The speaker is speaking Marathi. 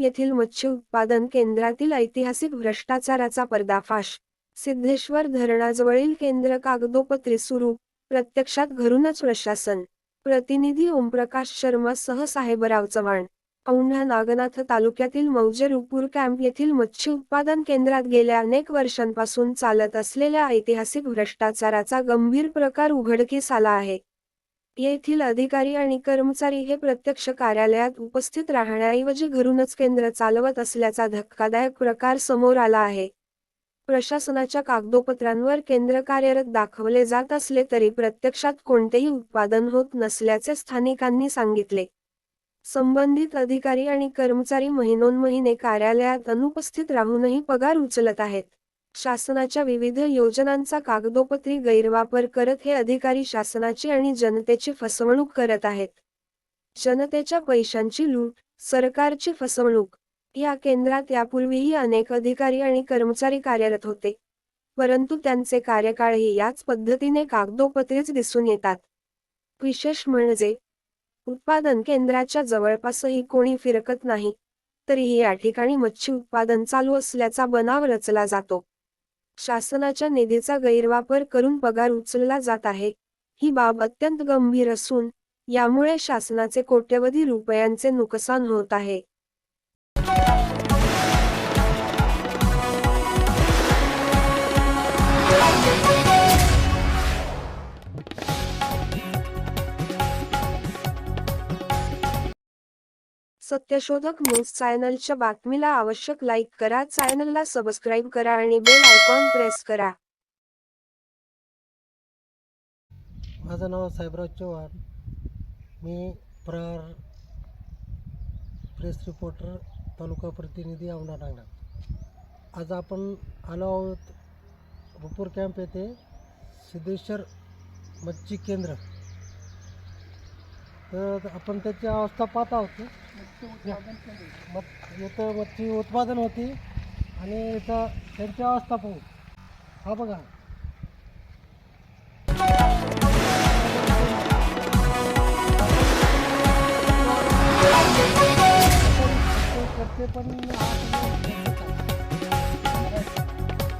येथील मत्स्य उत्पादन केंद्रातील ऐतिहासिक भ्रष्टाचाराचा पर्दाफाश. सिद्धेश्वर धरणाजवळील केंद्र कागदोपत्री सुरू प्रत्यक्षात घरूनच प्रशासन. प्रतिनिधी ओमप्रकाश शर्मा सह साहेबराव चव्हाण. औंढा नागनाथ तालुक्यातील मौजे रुपूर कॅम्प येथील मत्स्य उत्पादन केंद्रात गेल्या अनेक वर्षांपासून चालत असलेल्या ऐतिहासिक भ्रष्टाचाराचा गंभीर प्रकार उघडकीस आला आहे. येथील अधिकारी आणि कर्मचारी हे प्रत्यक्ष कार्यालयात उपस्थित राहण्याऐवजी घरूनच केंद्र चालवत असल्याचा धक्कादायक प्रकार समोर आला आहे. प्रशासनाच्या कागदोपत्रांवर केंद्र कार्यरत दाखवले जात असले तरी प्रत्यक्षात कोणतेही उत्पादन होत नसल्याचे स्थानिकांनी सांगितले. संबंधित अधिकारी आणि कर्मचारी महिनोन्महिने कार्यालयात अनुपस्थित राहूनही पगार उचलत आहेत. शासनाच्या विविध योजनांचा कागदोपत्री गैरवापर करत हे अधिकारी शासनाची आणि जनतेची फसवणूक करत आहेत. जनतेच्या पैशांची लूट सरकारची फसवणूक या केंद्रात यापूर्वीही अनेक अधिकारी आणि कर्मचारी कार्यरत होते. परंतु त्यांचे कार्यकाळही याच पद्धतीने कागदोपत्रीच दिसून येतात. विशेष म्हणजे उत्पादन केंद्राच्या जवळपासही कोणी फिरकत नाही तरीही या ठिकाणी मच्छी उत्पादन चालू असल्याचा बनाव रचला जातो. शासनाच्या निधीचा गैरवापर करून पगार उचलला जात आहे. ही बाब अत्यंत गंभीर असून यामुळे शासनाचे कोट्यवधी रुपयांचे नुकसान होत आहे. सत्यशोधक न्यूज चॅनलच्या बातमीला आवश्यक लाईक करा चॅनलला सबस्क्राईब करा आणि बेल आयकॉन प्रेस करा. माझं नाव साहेबराव चव्हाण. मी प्रहार प्रेस रिपोर्टर तालुका प्रतिनिधी औंढा नागना आज आपण आलो आहोत रुपूर कॅम्प येथे सिद्धेश्वर मच्छी केंद्र. तर आपण त्याची अवस्था पाहत आहोत. मग इथं मच्छी उत्पादन होती आणि इथं त्यांची अवस्था पाहू. हा बघा. करते पण